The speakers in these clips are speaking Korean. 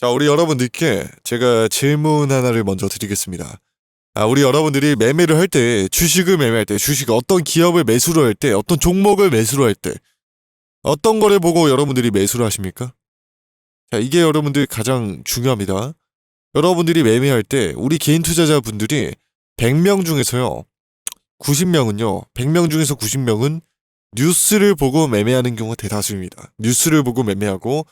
자, 우리 여러분들께 제가 질문 하나를 먼저 드리겠습니다. 아, 우리 여러분들이 매매를 할 때, 주식을 매매할 때, 주식 어떤 기업을 매수를 할 때, 어떤 종목을 매수를 할 때, 어떤 거를 보고 여러분들이 매수를 하십니까? 자, 이게 여러분들 가장 중요합니다. 여러분들이 매매할 때, 우리 개인 투자자분들이 100명 중에서요, 90명은요, 100명 중에서 90명은 뉴스를 보고 매매하는 경우가 대다수입니다. 뉴스를 보고 매매하고,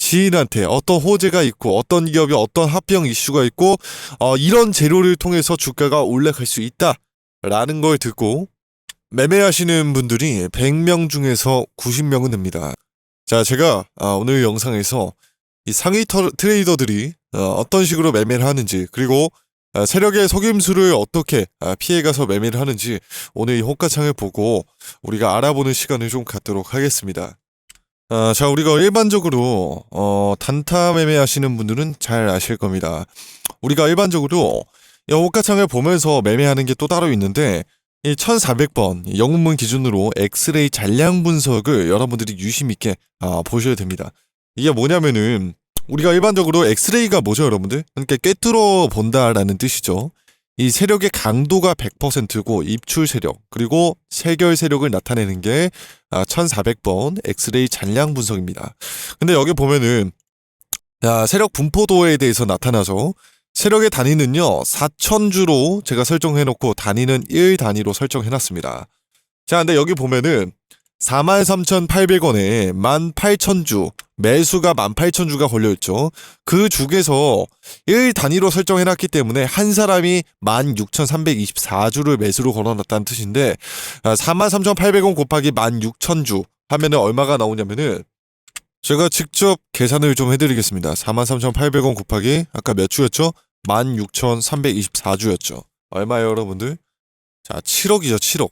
지인한테 어떤 호재가 있고 어떤 기업이 어떤 합병 이슈가 있고 어, 이런 재료를 통해서 주가가 올라갈 수 있다라는 걸 듣고 매매하시는 분들이 100명 중에서 90명은 됩니다. 자, 제가 아, 오늘 영상에서 이 상위 터- 트레이더들이 어, 떤 식으로 매매를 하는지 그리고 아, 세력의 속임수를 어떻게 아, 피해가서 매매를 하는지 오늘 이 호가창을 보고 우리가 알아보는 시간을 좀 갖도록 하겠습니다. 아, 자, 우리가 일반적으로, 어, 단타 매매하시는 분들은 잘 아실 겁니다. 우리가 일반적으로, 이 호가창을 보면서 매매하는 게 또 따로 있는데, 이 1400번 영문문 기준으로 엑스레이 잔량 분석을 여러분들이 유심 있게 아, 보셔야 됩니다. 이게 뭐냐면은, 우리가 일반적으로 엑스레이가 뭐죠, 여러분들? 그러니까 꿰뚫어 본다라는 뜻이죠. 이 세력의 강도가 100%고 입출 세력 그리고 세결 세력을 나타내는 게 아, 1400번 엑스레이 잔량 분석입니다. 근데 여기 보면은 자, 세력 분포도에 대해서 나타나서 세력의 단위는요 4000주로 제가 설정해 놓고 단위는 1 단위로 설정해 놨습니다. 자, 근데 여기 보면은 43,800원에 18,000주 매수가 18,000주가 걸려 있죠. 그 중에서 1 단위로 설정해 놨기 때문에 한 사람이 16,324주를 매수로 걸어 놨다는 뜻인데 아, 43,800원 곱하기 16,000주 하면은 얼마가 나오냐면은 제가 직접 계산을 좀 해드리겠습니다. 43,800원 곱하기 아까 몇 주였죠? 16,324주였죠. 얼마예요, 여러분들? 자, 7억이죠, 7억.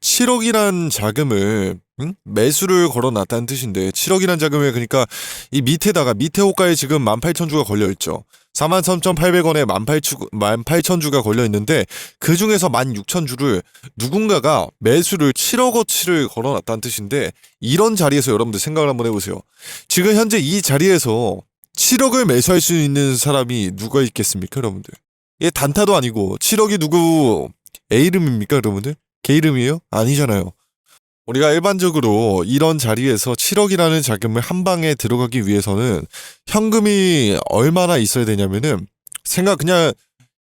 7억이란 자금을 응? 매수를 걸어놨다는 뜻인데 7억이란 자금을 그러니까 이 밑에다가 밑에 호가에 지금 18,000주가 걸려 있죠. 43,800원에 18,000주가 걸려 있는데 그 중에서 16,000주를 누군가가 매수를 7억어치를 걸어놨다는 뜻인데 이런 자리에서 여러분들 생각을 한번 해보세요. 지금 현재 이 자리에서 7억을 매수할 수 있는 사람이 누가 있겠습니까, 여러분들? 얘 단타도 아니고 7억이 누구 A 이름입니까, 여러분들? 개 이름이에요? 아니잖아요. 우리가 일반적으로 이런 자리에서 7억이라는 자금을 한 방에 들어가기 위해서는 현금이 얼마나 있어야 되냐면은 생각 그냥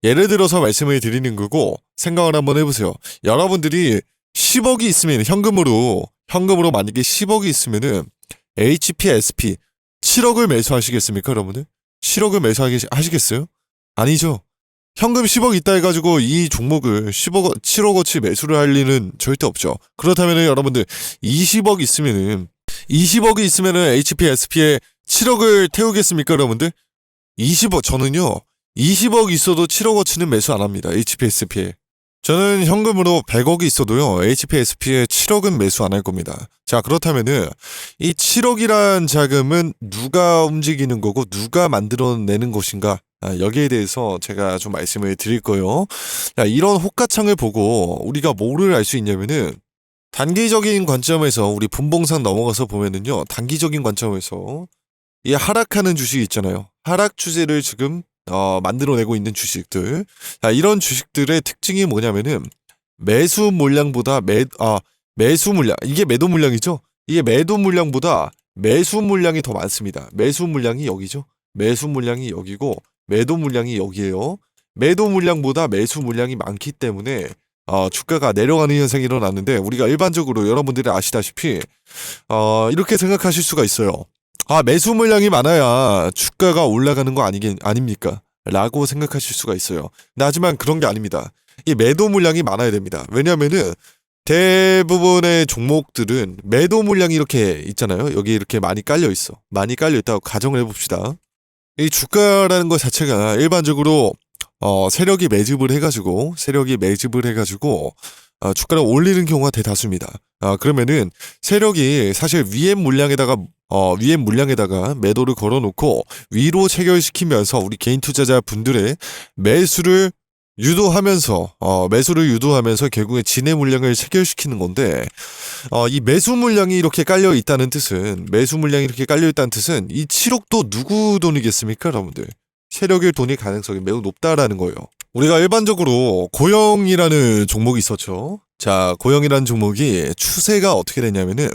예를 들어서 말씀을 드리는 거고 생각을 한번 해보세요. 여러분들이 10억이 있으면 현금으로 현금으로 만약에 10억이 있으면은 HPSP 7억을 매수하시겠습니까, 여러분들? 7억을 매수하시겠어요? 아니죠. 현금 10억 있다 해가지고 이 종목을 10억, 7억어치 매수를 할 리는 절대 없죠. 그렇다면 여러분들 20억 있으면은 20억이 있으면은 HPSP에 7억을 태우겠습니까, 여러분들? 20억 저는요 20억 있어도 7억어치는 매수 안 합니다. HPSP에. 저는 현금으로 100억이 있어도요 HPSP에 7억은 매수 안 할 겁니다. 자 그렇다면은 이 7억이란 자금은 누가 움직이는 거고 누가 만들어내는 것인가 아, 여기에 대해서 제가 좀 말씀을 드릴 거예요. 자, 이런 호가창을 보고 우리가 뭐를 알 수 있냐면은 단기적인 관점에서 우리 분봉상 넘어가서 보면은요. 단기적인 관점에서 이 하락하는 주식 있잖아요. 하락 추세를 지금 어, 만들어내고 있는 주식들. 자, 이런 주식들의 특징이 뭐냐면은 매수 물량보다 매, 아, 매수 물량, 이게 매도 물량이죠? 이게 매도 물량보다 매수 물량이 더 많습니다. 매수 물량이 여기죠? 매수 물량이 여기고 매도 물량이 여기에요. 매도 물량보다 매수 물량이 많기 때문에 어, 주가가 내려가는 현상이 일어났는데 우리가 일반적으로 여러분들이 아시다시피 어, 이렇게 생각하실 수가 있어요. 아 매수 물량이 많아야 주가가 올라가는 거 아니겠 아닙니까? 라고 생각하실 수가 있어요. 하지만 그런 게 아닙니다. 이 매도 물량이 많아야 됩니다. 왜냐면은 대부분의 종목들은 매도 물량이 이렇게 있잖아요. 여기 이렇게 많이 깔려 있어. 많이 깔려 있다고 가정을 해봅시다. 이 주가라는 것 자체가 일반적으로 어, 세력이 매집을 해가지고 세력이 매집을 해가지고 어, 주가를 올리는 경우가 대다수입니다. 아 그러면은 세력이 사실 위에 물량에다가 어, 위에 물량에다가 매도를 걸어놓고 위로 체결시키면서 우리 개인 투자자 분들의 매수를 유도하면서 어, 매수를 유도하면서 결국에 진해 물량을 체결시키는 건데 어, 이 매수 물량이 이렇게 깔려 있다는 뜻은 매수 물량이 이렇게 깔려 있다는 뜻은 이 7억도 누구 돈이겠습니까, 여러분들? 세력의 돈이 가능성이 매우 높다라는 거예요. 우리가 일반적으로 고영이라는 종목이 있었죠. 자, 고영이라는 종목이 추세가 어떻게 되냐면은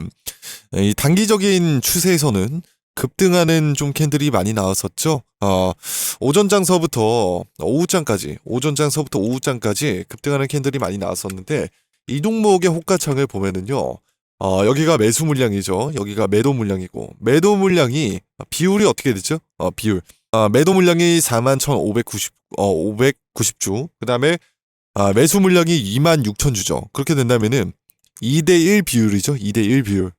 이 단기적인 추세에서는 급등하는 좀 캔들이 많이 나왔었죠. 어, 오전장서부터 오후장까지, 오전장서부터 오후장까지 급등하는 캔들이 많이 나왔었는데 이 종목의 호가창을 보면은요. 어, 여기가 매수 물량이죠. 여기가 매도 물량이고 매도 물량이 비율이 어떻게 되죠? 어, 비율. 아, 매도 물량이 41,590 어, 590주. 그다음에 아, 매수 물량이 26,000주죠. 그렇게 된다면은 2대 1 비율이죠. 2대 1 비율.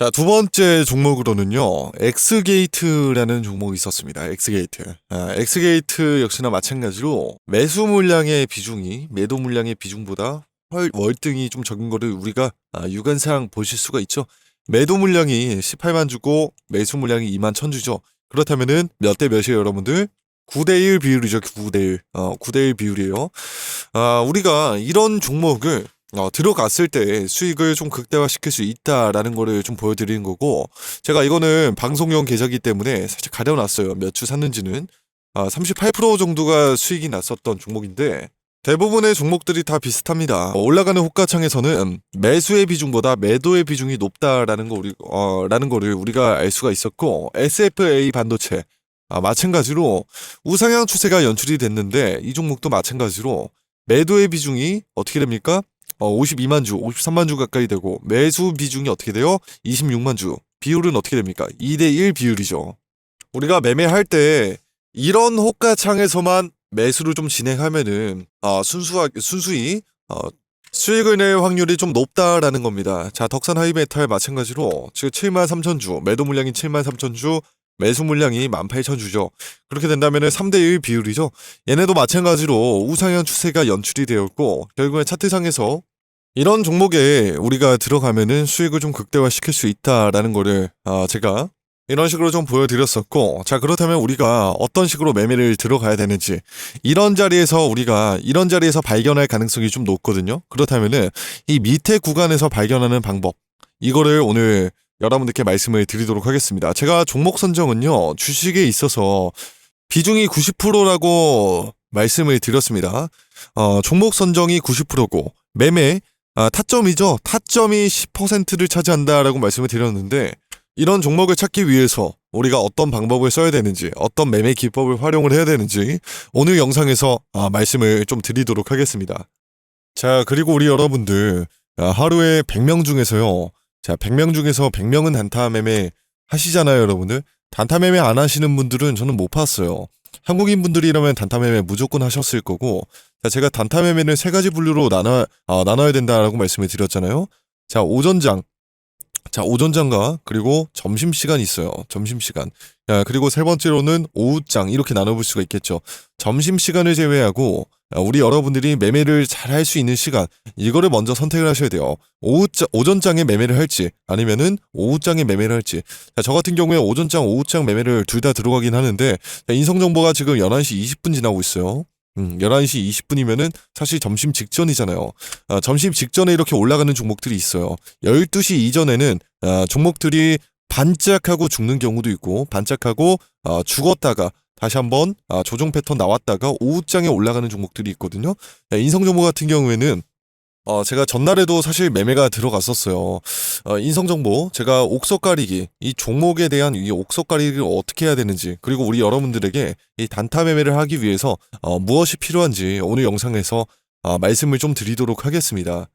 자, 두 번째 종목으로는요, 엑스게이트라는 종목이 있었습니다. 엑스게이트. 아, 엑스게이트 역시나 마찬가지로 매수 물량의 비중이 매도 물량의 비중보다 헐, 월등히 좀 적은 거를 우리가 아, 유관상 보실 수가 있죠. 매도 물량이 18만 주고 매수 물량이 2만 천 주죠. 그렇다면은 몇 대 몇이에요, 여러분들? 9대1 비율이죠, 9대1. 어, 9대1 비율이에요. 아, 우리가 이런 종목을 어, 들어갔을 때 수익을 좀 극대화시킬 수 있다라는 거를 좀 보여드리는 거고, 제가 이거는 방송용 계좌이기 때문에 살짝 가려놨어요. 몇 주 샀는지는. 아, 38% 정도가 수익이 났었던 종목인데, 대부분의 종목들이 다 비슷합니다. 어, 올라가는 호가창에서는 매수의 비중보다 매도의 비중이 높다라는 거 우리 어, 라는 거를 우리가 알 수가 있었고 SFA 반도체 아, 마찬가지로 우상향 추세가 연출이 됐는데 이 종목도 마찬가지로 매도의 비중이 어떻게 됩니까? 어, 52만 주, 53만 주 가까이 되고 매수 비중이 어떻게 돼요? 26만 주. 비율은 어떻게 됩니까? 2대 1 비율이죠. 우리가 매매할 때 이런 호가창에서만 매수를 좀 진행하면은 어, 순수하게 순수히 어, 수익을 낼 확률이 좀 높다라는 겁니다. 자, 덕산 하이메탈 마찬가지로 지금 7만 3천 주, 매도 물량이 7만 3천 주, 매수 물량이 1만 8천 주죠. 그렇게 된다면은 3대 1 비율이죠. 얘네도 마찬가지로 우상향 추세가 연출이 되었고 결국엔 차트상에서 이런 종목에 우리가 들어가면은 수익을 좀 극대화시킬 수 있다라는 거를 아, 제가 이런 식으로 좀 보여드렸었고, 자, 그렇다면 우리가 어떤 식으로 매매를 들어가야 되는지, 이런 자리에서 우리가, 이런 자리에서 발견할 가능성이 좀 높거든요. 그렇다면은, 이 밑에 구간에서 발견하는 방법, 이거를 오늘 여러분들께 말씀을 드리도록 하겠습니다. 제가 종목 선정은요, 주식에 있어서 비중이 90%라고 말씀을 드렸습니다. 어, 종목 선정이 90%고, 매매, 아, 타점이죠. 타점이 10%를 차지한다라고 말씀을 드렸는데, 이런 종목을 찾기 위해서 우리가 어떤 방법을 써야 되는지, 어떤 매매 기법을 활용을 해야 되는지 오늘 영상에서 아, 말씀을 좀 드리도록 하겠습니다. 자, 그리고 우리 여러분들 아, 하루에 100명 중에서요. 자, 100명 중에서 100명은 단타 매매 하시잖아요, 여러분들. 단타 매매 안 하시는 분들은 저는 못 봤어요. 한국인 분들이라면 단타 매매 무조건 하셨을 거고, 자, 제가 단타 매매는 세 가지 분류로 나눠 아, 나눠야 된다라고 말씀을 드렸잖아요. 자, 오전장, 자, 오전 장과 그리고 점심 시간 있어요. 점심 시간. 야, 그리고 세 번째로는 오후장 이렇게 나눠 볼 수가 있겠죠. 점심 시간을 제외하고 아, 우리 여러분들이 매매를 잘 할 수 있는 시간 이거를 먼저 선택을 하셔야 돼요. 오후장, 오전장에 매매를 할지 아니면은 오후장에 매매를 할지. 자, 저 같은 경우에 오전장, 오후장 매매를 둘 다 들어가긴 하는데 자, 인성 정보가 지금 11시 20분 지나고 있어요. 음, 11시 20분이면은 사실 점심 직전이잖아요. 아, 점심 직전에 이렇게 올라가는 종목들이 있어요. 12시 이전에는 아, 종목들이 반짝하고 죽는 경우도 있고 반짝하고 아, 죽었다가 다시 한번 아, 조정 패턴 나왔다가 오후장에 올라가는 종목들이 있거든요. 아, 인성정보 같은 경우에는 어, 제가 전날에도 사실 매매가 들어갔었어요. 어, 인성정보, 제가 옥석 가리기, 이 종목에 대한 이 옥석 가리기를 어떻게 해야 되는지, 그리고 우리 여러분들에게 이 단타 매매를 하기 위해서 어, 무엇이 필요한지 오늘 영상에서 아, 말씀을 좀 드리도록 하겠습니다.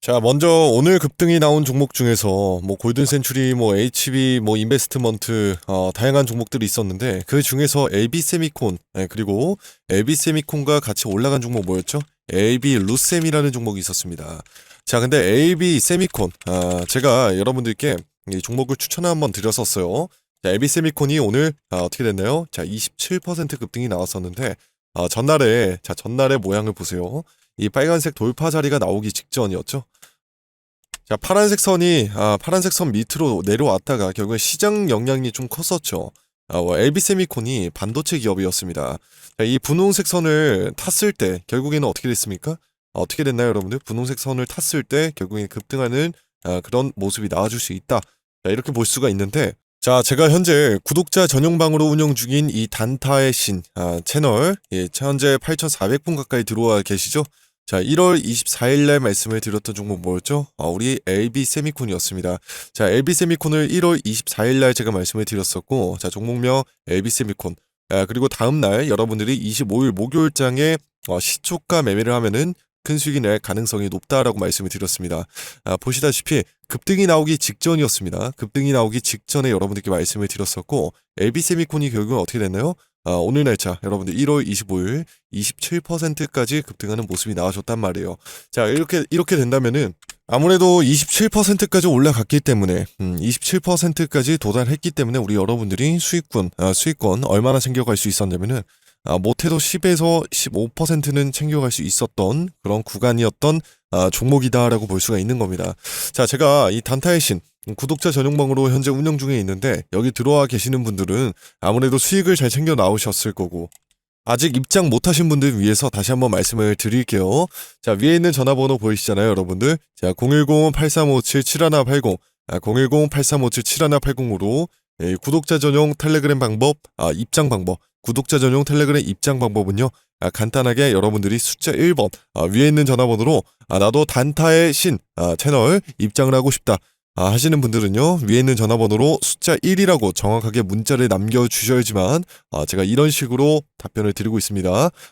자, 먼저 오늘 급등이 나온 종목 중에서 뭐 골든 센츄리, 뭐 HB, 뭐 인베스트먼트 어, 다양한 종목들이 있었는데 그 중에서 LB 세미콘 예, 그리고 LB 세미콘과 같이 올라간 종목 뭐였죠? LB 루셈이라는 종목이 있었습니다. 자, 근데 LB 세미콘 아, 제가 여러분들께 이 종목을 추천을 한번 드렸었어요. 자, LB 세미콘이 오늘 아, 어떻게 됐나요? 자, 27% 급등이 나왔었는데 아, 전날에 자 전날의 모양을 보세요. 이 빨간색 돌파 자리가 나오기 직전이었죠. 자, 파란색 선이 아, 파란색 선 밑으로 내려왔다가 결국에 시장 영향이 좀 컸었죠. 아, 뭐 LB 세미콘이 반도체 기업이었습니다. 자, 이 분홍색 선을 탔을 때 결국에는 어떻게 됐습니까? 아, 어떻게 됐나요, 여러분들? 분홍색 선을 탔을 때 결국에 급등하는 아, 그런 모습이 나와줄 수 있다. 자, 이렇게 볼 수가 있는데, 자, 제가 현재 구독자 전용방으로 운영 중인 이 단타의 신 아, 채널, 예, 현재 8,400분 가까이 들어와 계시죠? 자, 1월 24일 날 말씀을 드렸던 종목 뭐였죠? 아, 우리 LB 세미콘이었습니다. 자, LB 세미콘을 1월 24일 날 제가 말씀을 드렸었고, 자, 종목명 LB 세미콘. 아, 그리고 다음 날 여러분들이 25일 목요일장에 어, 시초가 매매를 하면은 큰 수익이 낼 가능성이 높다라고 말씀을 드렸습니다. 아, 보시다시피 급등이 나오기 직전이었습니다. 급등이 나오기 직전에 여러분들께 말씀을 드렸었고, LB 세미콘이 결국은 어떻게 됐나요? 아, 오늘 날짜 여러분들 1월 25일 27%까지 급등하는 모습이 나와줬단 말이에요. 자 이렇게 이렇게 된다면은 아무래도 27%까지 올라갔기 때문에 음, 27%까지 도달했기 때문에 우리 여러분들이 수익권 아, 수익권 얼마나 챙겨갈 수 있었냐면은 아, 못해도 10에서 15%는 챙겨갈 수 있었던 그런 구간이었던 아, 종목이다라고 볼 수가 있는 겁니다. 자 제가 이 단타의 신 구독자 전용방으로 현재 운영 중에 있는데 여기 들어와 계시는 분들은 아무래도 수익을 잘 챙겨 나오셨을 거고 아직 입장 못하신 분들 위해서 다시 한번 말씀을 드릴게요. 자 위에 있는 전화번호 보이시잖아요, 여러분들. 자 010-8357-7180, 아, 010-8357-7180으로 예, 구독자 전용 텔레그램 방법, 아, 입장 방법, 구독자 전용 텔레그램 입장 방법은요. 아, 간단하게 여러분들이 숫자 1번 아, 위에 있는 전화번호로 아, 나도 단타의 신 아, 채널 입장을 하고 싶다. 아, 하시는 분들은요 위에 있는 전화번호로 숫자 1이라고 정확하게 문자를 남겨주셔야지만 아, 제가 이런 식으로 답변을 드리고 있습니다.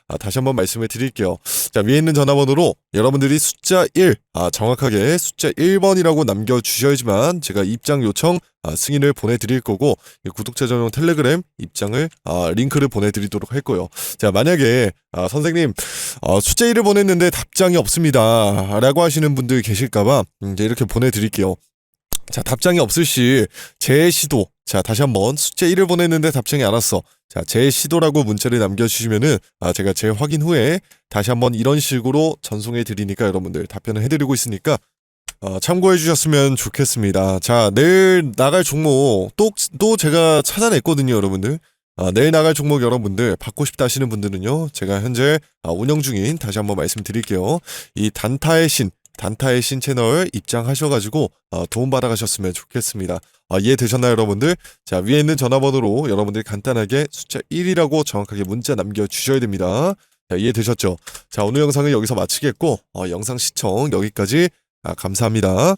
아, 다시 한번 말씀을 드릴게요. 자 위에 있는 전화번호로 여러분들이 숫자 1 아, 정확하게 숫자 1번이라고 남겨주셔야지만 제가 입장 요청 아, 승인을 보내드릴 거고 이 구독자 전용 텔레그램 입장을 아, 링크를 보내드리도록 할 거예요. 자 만약에 아, 선생님 어, 숫자 1을 보냈는데 답장이 없습니다 라고 하시는 분들 계실까봐 음, 이제 이렇게 보내드릴게요. 자, 답장이 없을 시, 제 시도. 자, 다시 한번 숫자 1을 보냈는데 답장이 안 왔어. 자, 제 시도라고 문자를 남겨주시면은, 아, 제가 제 확인 후에 다시 한번 이런 식으로 전송해 드리니까 여러분들 답변을 해드리고 있으니까, 어, 참고해 주셨으면 좋겠습니다. 자, 내일 나갈 종목 또, 또 제가 찾아냈거든요, 여러분들. 아, 내일 나갈 종목 여러분들 받고 싶다 하시는 분들은요, 제가 현재 아, 운영 중인 다시 한번 말씀드릴게요. 이 단타의 신, 단타의 신 채널 입장하셔가지고 어, 도움 받아 가셨으면 좋겠습니다. 아, 이해되셨나요, 여러분들? 자, 위에 있는 전화번호로 여러분들이 간단하게 숫자 1이라고 정확하게 문자 남겨주셔야 됩니다. 자, 이해되셨죠? 자, 오늘 영상은 여기서 마치겠고, 어, 영상 시청 여기까지 아, 감사합니다.